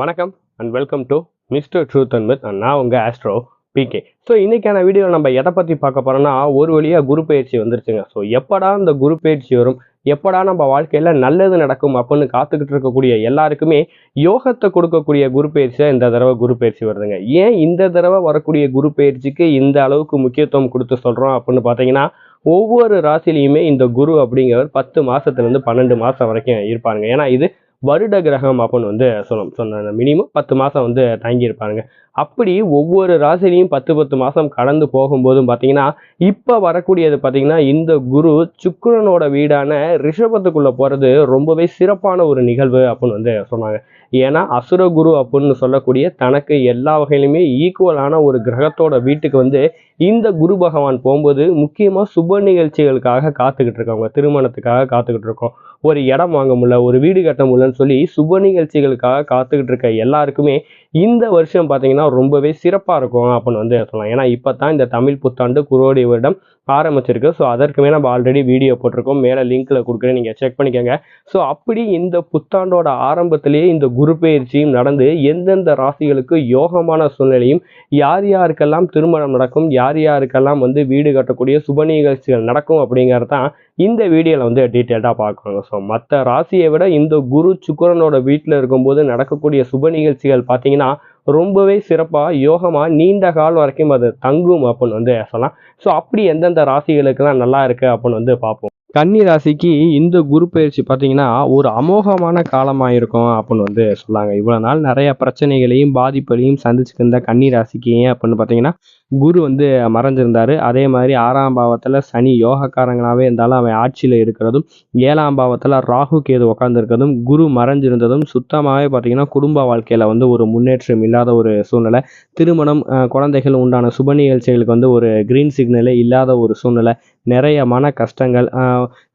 வணக்கம் and welcome to mister truth and myth நான் உங்கள் ஆஸ்ட்ரோ பிகே ஸோ இன்றைக்கான வீடியோவில் நம்ம எதை பற்றி பார்க்க போகிறோம்னா ஒரு வழியாக குரு பயிற்சி வந்துருச்சுங்க. ஸோ எப்படா இந்த குரு பயிற்சி வரும்? எப்படா நம்ம வாழ்க்கையில் நல்லது நடக்கும் அப்படின்னு காத்துக்கிட்டு இருக்கக்கூடிய எல்லாருக்குமே யோகத்தை கொடுக்கக்கூடிய குரு பயிற்சியாக இந்த தடவை குரு பயிற்சி வருதுங்க. ஏன் இந்த தடவை வரக்கூடிய குரு பயிற்சிக்கு இந்த அளவுக்கு முக்கியத்துவம் கொடுத்து சொல்கிறோம் அப்படின்னு பார்த்தீங்கன்னா ஒவ்வொரு ராசிலையுமே இந்த குரு அப்படிங்கிறவர் பத்து மாதத்துலேருந்து பன்னெண்டு மாதம் வரைக்கும் இருப்பாருங்க. ஏன்னா இது வருட கிரகம் அப்படின்னு வந்து சொல்லணும் சொன்ன மினிமம் பத்து மாதம் வந்து தங்கியிருப்பாருங்க அப்படி ஒவ்வொரு ராசிலையும் பத்து பத்து மாதம் கடந்து போகும்போதும் பார்த்தீங்கன்னா இப்போ வரக்கூடியது பார்த்தீங்கன்னா இந்த குரு சுக்கரனோட வீடான ரிஷபத்துக்குள்ளே போகிறது ரொம்பவே சிறப்பான ஒரு நிகழ்வு அப்படின்னு வந்து சொன்னாங்க. ஏன்னா அசுர குரு அப்படின்னு சொல்லக்கூடிய தனக்கு எல்லா வகையிலுமே ஈக்குவலான ஒரு கிரகத்தோட வீட்டுக்கு வந்து இந்த குரு பகவான் போகும்போது முக்கியமாக சுப நிகழ்ச்சிகளுக்காக காத்துக்கிட்டு இருக்கவங்க திருமணத்துக்காக காத்துக்கிட்டு இருக்கோம். ஒரு இடம் வாங்க முடியல ஒரு வீடு கட்ட அப்படின்னு சொல்லி சுப நிகழ்ச்சிகளுக்காக காத்துக்கிட்டு இருக்க எல்லாருக்குமே இந்த வருஷம் பார்த்தீங்கன்னா ரொம்பவே சிறப்பாக இருக்கும் அப்படின்னு வந்து சொல்லலாம். ஏன்னா இப்போ தான் இந்த தமிழ் புத்தாண்டு குரோடி வருடம் ஆரம்பிச்சிருக்கு. ஸோ அதற்குமே நம்ம ஆல்ரெடி வீடியோ போட்டிருக்கோம். மேலே லிங்க்கில் கொடுக்குறேன். நீங்கள் செக் பண்ணிக்கோங்க. ஸோ அப்படி இந்த புத்தாண்டோட ஆரம்பத்திலேயே இந்த குரு பயிற்சியும் நடந்து எந்தெந்த ராசிகளுக்கு யோகமான சூழ்நிலையும் யார் யாருக்கெல்லாம் திருமணம் நடக்கும் யார் யாருக்கெல்லாம் வந்து வீடு கட்டக்கூடிய சுப நிகழ்ச்சிகள் நடக்கும் அப்படிங்கிறது தான் இந்த வீடியோவில் வந்து டீட்டெயில்டாக பார்க்கணும். ஸோ மற்ற ராசியை விட இந்த குரு சுக்கரனோட வீட்டில் இருக்கும்போது நடக்கக்கூடிய சுப நிகழ்ச்சிகள் பார்த்தீங்கன்னா ரொம்பவே சிறப்பாக யோகமாக நீண்ட கால் வரைக்கும் அது தங்கும் அப்படின்னு வந்து சொல்லலாம். ஸோ அப்படி எந்தெந்த ராசிகளுக்கெல்லாம் நல்லா இருக்குது அப்படின்னு வந்து பார்ப்போம். கன்னி ராசிக்கு இந்த குரு பயிற்சி பார்த்தீங்கன்னா ஒரு அமோகமான காலமாக இருக்கும் அப்படின்னு வந்து சொல்லாங்க. இவ்வளோ நாள் நிறைய பிரச்சனைகளையும் பாதிப்புகளையும் சந்திச்சுக்கிருந்த கன்னி ராசிக்கு ஏன் அப்படின்னு பார்த்தீங்கன்னா குரு வந்து மறைஞ்சிருந்தார். அதே மாதிரி ஆறாம் பாவத்தில் சனி யோகக்காரங்களாகவே இருந்தாலும் அவன் ஆட்சியில் இருக்கிறதும் ஏழாம் பாவத்தில் ராகு கேது உட்காந்துருக்கிறதும் குரு மறைஞ்சிருந்ததும் சுத்தமாகவே பார்த்தீங்கன்னா குடும்ப வாழ்க்கையில் வந்து ஒரு முன்னேற்றம் இல்லாத ஒரு சூழ்நிலை. திருமணம் குழந்தைகள் உண்டான சுப நிகழ்ச்சிகளுக்கு வந்து ஒரு கிரீன் சிக்னலே இல்லாத ஒரு சூழ்நிலை. நிறைய மன கஷ்டங்கள்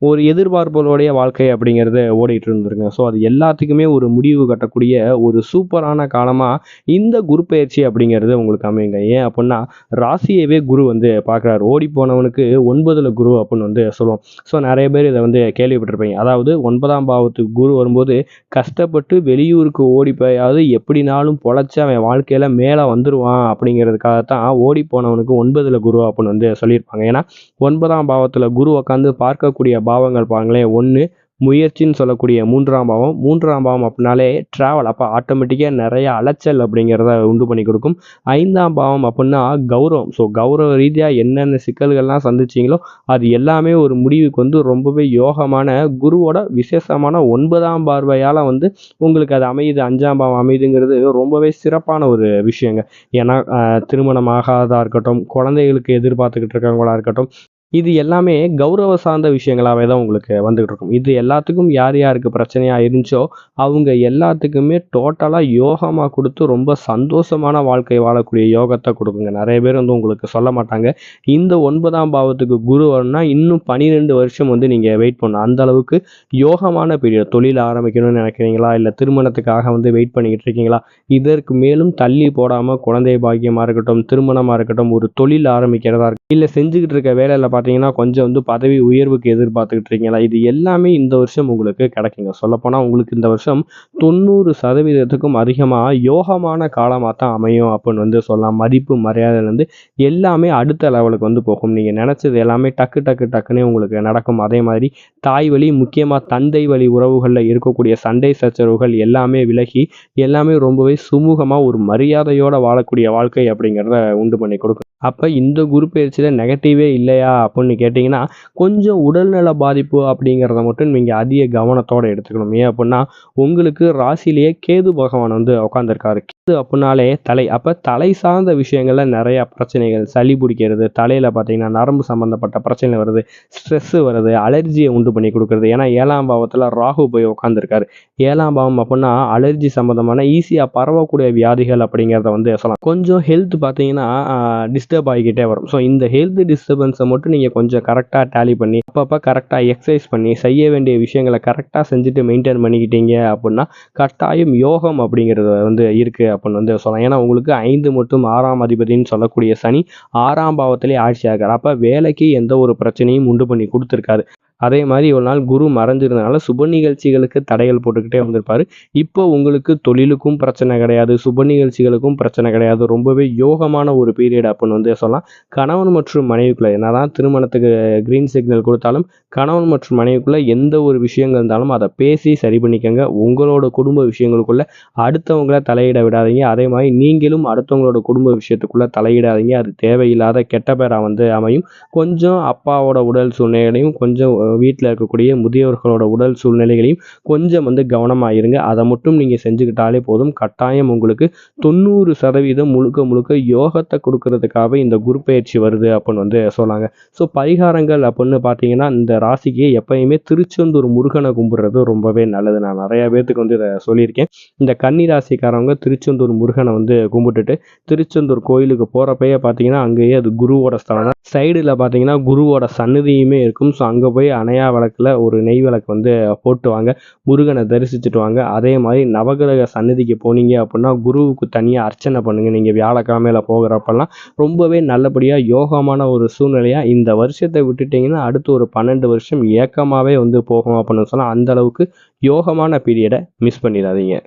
ஒரு எதிர்பார்ப்புகளுடைய வாழ்க்கை அப்படிங்கிறது ஓடிட்டு இருந்திருங்க ஸோ அது எல்லாத்துக்குமே ஒரு முடிவு கட்டக்கூடிய ஒரு சூப்பரான காலமாக இந்த குரு பயிற்சி அப்படிங்கிறது உங்களுக்கு அமையுங்க. ஏன் அப்படின்னா ராசியவே குரு வந்து பார்க்குறாரு ஓடி போனவனுக்கு ஒன்பதில் குரு அப்படின்னு வந்து சொல்லுவோம். ஸோ நிறைய பேர் இதை வந்து கேள்விப்பட்டிருப்பீங்க. அதாவது ஒன்பதாம் பாவத்துக்கு குரு வரும்போது கஷ்டப்பட்டு வெளியூருக்கு ஓடி போயாவது எப்படினாலும் பொழைச்சி அவன் வாழ்க்கையில் மேலே வந்துடுவான் அப்படிங்கிறதுக்காகத்தான் ஓடி போனவனுக்கு ஒன்பதில் குரு அப்படின்னு வந்து சொல்லியிருப்பாங்க. ஏன்னா ஒன்பதாம் பாவத்தில் குரு உட்காந்து பார்க்கக்கூடிய பாவங்கள் பாருங்களேன். ஒன்று முயற்சின்னு சொல்லக்கூடிய மூன்றாம் பாவம். மூன்றாம் பாவம் அப்படின்னாலே ட்ராவல் அப்போ ஆட்டோமேட்டிக்காக நிறைய அலைச்சல் அப்படிங்கிறத உண்டு பண்ணி கொடுக்கும். ஐந்தாம் பாவம் அப்படின்னா கௌரவம். ஸோ கௌரவ ரீதியாக என்னென்ன சிக்கல்கள்லாம் சந்திச்சிங்களோ அது எல்லாமே ஒரு முடிவுக்கு வந்து ரொம்பவே யோகமான குருவோட விசேஷமான ஒன்பதாம் பார்வையால் வந்து உங்களுக்கு அது அமையுது. அஞ்சாம் பாவம் அமையுதுங்கிறது ரொம்பவே சிறப்பான ஒரு விஷயங்க. ஏன்னா திருமணம் ஆகாததாக இருக்கட்டும் குழந்தைகளுக்கு எதிர்பார்த்துக்கிட்டு இருக்கவங்களா இருக்கட்டும் இது எல்லாமே கௌரவ சார்ந்த விஷயங்களாகவே தான் உங்களுக்கு வந்துகிட்டு இருக்கும். இது எல்லாத்துக்கும் யார் யாருக்கு பிரச்சனையாக இருந்துச்சோ அவங்க எல்லாத்துக்குமே டோட்டலாக யோகமாக கொடுத்து ரொம்ப சந்தோஷமான வாழ்க்கை வாழக்கூடிய யோகத்தை கொடுக்குங்க. நிறைய பேர் வந்து உங்களுக்கு சொல்ல மாட்டாங்க. இந்த ஒன்பதாம் பாவத்துக்கு குரு வரணும்னா இன்னும் பன்னிரெண்டு வருஷம் வந்து நீங்கள் வெயிட் பண்ணணும். அந்த அளவுக்கு யோகமான பீரியட் தொழில் ஆரம்பிக்கணும்னு நினைக்கிறீங்களா? இல்லை திருமணத்துக்காக வந்து வெயிட் பண்ணிக்கிட்டு இருக்கீங்களா? இதற்கு மேலும் தள்ளி போடாமல் குழந்தை பாக்கியமாக இருக்கட்டும் திருமணமாக இருக்கட்டும் ஒரு தொழில் ஆரம்பிக்கிறதா இருக்கட்டும் இல்லை செஞ்சுக்கிட்டு இருக்க வேலையில் பார்த்தீங்கன்னா கொஞ்சம் வந்து பதவி உயர்வுக்கு எதிர்பார்த்துக்கிட்டு இருக்கீங்களா? இது எல்லாமே இந்த வருஷம் உங்களுக்கு கிடைக்குங்க. சொல்லப்போனால் உங்களுக்கு இந்த வருஷம் தொண்ணூறு சதவீதத்துக்கும் அதிகமாக யோகமான காலமாக தான் அமையும் அப்படின்னு வந்து சொல்லலாம். மதிப்பு மரியாதையிலேருந்து எல்லாமே அடுத்த லெவலுக்கு வந்து போகும். நீங்கள் நினச்சது எல்லாமே டக்கு டக்கு டக்குன்னே உங்களுக்கு நடக்கும். அதே மாதிரி தாய் வழி முக்கியமாக தந்தை வழி உறவுகளில் இருக்கக்கூடிய சண்டை சச்சரவுகள் எல்லாமே விலகி எல்லாமே ரொம்பவே சுமூகமாக ஒரு மரியாதையோட வாழக்கூடிய வாழ்க்கை அப்படிங்கிறத உண்டு பண்ணி கொடுக்கும். அப்போ இந்த குரு பயிற்சியில் நெகட்டிவே இல்லையா அப்படின்னு கேட்டிங்கன்னா கொஞ்சம் உடல்நல பாதிப்பு அப்படிங்கிறத மட்டும் நீங்கள் அதிக கவனத்தோடு எடுத்துக்கணும். ஏன் அப்படின்னா உங்களுக்கு ராசியிலேயே கேது பகவான் வந்து உட்காந்துருக்காரு கேது அப்படின்னாலே தலை. அப்போ தலை சார்ந்த விஷயங்களில் நிறையா பிரச்சனைகள் சளி பிடிக்கிறது தலையில் பார்த்தீங்கன்னா நரம்பு சம்மந்தப்பட்ட பிரச்சனை வருது ஸ்ட்ரெஸ்ஸு வருது அலர்ஜியை உண்டு பண்ணி கொடுக்குறது. ஏன்னா ஏழாம் பாவத்தில் ராகு போய் உட்காந்துருக்காரு ஏழாம் பாவம் அப்படின்னா அலர்ஜி சம்மந்தமான ஈஸியாக பரவக்கூடிய வியாதிகள் அப்படிங்கிறத வந்து சொல்லலாம். கொஞ்சம் ஹெல்த் பார்த்தீங்கன்னா டிஸ்டர்ப் ஆகிக்கிட்டே வரும். ஸோ இந்த ஹெல்த் டிஸ்டர்பன்ஸை மட்டும் நீங்கள் கொஞ்சம் கரெக்டாக டேலி பண்ணி அப்பப்போ கரெக்டாக எக்ஸசைஸ் பண்ணி செய்ய வேண்டிய விஷயங்களை கரெக்டாக செஞ்சுட்டு மெயின்டைன் பண்ணிக்கிட்டீங்க அப்படின்னா கட்டாயம் யோகம் அப்படிங்கிறது வந்து இருக்குது அப்படின்னு வந்து சொல்லலாம். ஏன்னா உங்களுக்கு ஐந்து மற்றும் ஆறாம் அதிபதினு சொல்லக்கூடிய சனி ஆறாம் பாவத்திலே ஆட்சி ஆகிறார் அப்போ வேலைக்கு எந்த ஒரு பிரச்சனையும் உண்டு பண்ணி கொடுத்துருக்காரு. அதே மாதிரி இவ்வளோ நாள் குரு மறைஞ்சிருந்தனால சுப நிகழ்ச்சிகளுக்கு தடைகள் போட்டுக்கிட்டே வந்திருப்பாரு. இப்போ உங்களுக்கு தொழிலுக்கும் பிரச்சனை கிடையாது சுப நிகழ்ச்சிகளுக்கும் பிரச்சனை கிடையாது. ரொம்பவே யோகமான ஒரு பீரியட் அப்படின்னு வந்து சொல்லலாம். கணவன் மற்றும் மனைவிக்குள்ள என்னதான் திருமணத்துக்கு கிரீன் சிக்னல் கொடுத்தாலும் கணவன் மற்றும் மனைவிக்குள்ள எந்த ஒரு விஷயங்கள் இருந்தாலும் அதை பேசி சரி பண்ணிக்கோங்க. உங்களோட குடும்ப விஷயங்களுக்குள்ள அடுத்தவங்கள தலையிட விடாதீங்க. அதே மாதிரி நீங்களும் அடுத்தவங்களோட குடும்ப விஷயத்துக்குள்ள தலையிடாதீங்க. அது தேவையில்லாத கெட்ட பேரா வந்து அமையும். கொஞ்சம் அப்பாவோட உடல் சூழ்நிலையும் கொஞ்சம் வீட்டில் இருக்கக்கூடிய முதியவர்களோட உடல் சூழ்நிலைகளையும் கொஞ்சம் வந்து கவனமாக இருங்க அதை மட்டும் நீங்கள் செஞ்சுக்கிட்டாலே போதும். கட்டாயம் உங்களுக்கு தொண்ணூறு சதவீதம் முழுக்க முழுக்க யோகத்தை கொடுக்கறதுக்காக இந்த குரு பயிற்சி வருது அப்படின்னு வந்து சொன்னாங்க. ஸோ பரிகாரங்கள் அப்படின்னு பார்த்தீங்கன்னா இந்த ராசிக்கு எப்பயுமே திருச்செந்தூர் முருகனை கும்பிடுறது ரொம்பவே நல்லது. நான் நிறைய பேர்த்துக்கு வந்து இதை சொல்லியிருக்கேன். இந்த கன்னி ராசிக்காரவங்க திருச்செந்தூர் முருகனை வந்து கும்பிட்டுட்டு திருச்செந்தூர் கோயிலுக்கு போகிறப்பயே பார்த்தீங்கன்னா அங்கேயே அது குருவோட ஸ்தலம் தான் சைடில் பார்த்தீங்கன்னா குருவோட சன்னதியுமே இருக்கும். ஸோ அங்கே போய் அணையா விளக்கில் ஒரு நெய் விளக்கு வந்து போட்டு வாங்க முருகனை தரிசிச்சுட்டு வாங்க அதே மாதிரி நவகிரக சன்னதிக்கு போனீங்க அப்படின்னா குருவுக்கு தனியாக அர்ச்சனை பண்ணுங்கள் நீங்கள் வியாழக்கிழமையில் போகிறப்பெல்லாம் ரொம்பவே நல்லபடியாக யோகமான ஒரு சூழ்நிலையாக இந்த வருஷத்தை விட்டுட்டிங்கன்னா அடுத்து ஒரு பன்னெண்டு வருஷம் ஏக்கமாகவே வந்து போகும் அப்படின்னு சொன்னால் அந்த அளவுக்கு யோகமான பீரியடை மிஸ் பண்ணிடாதீங்க.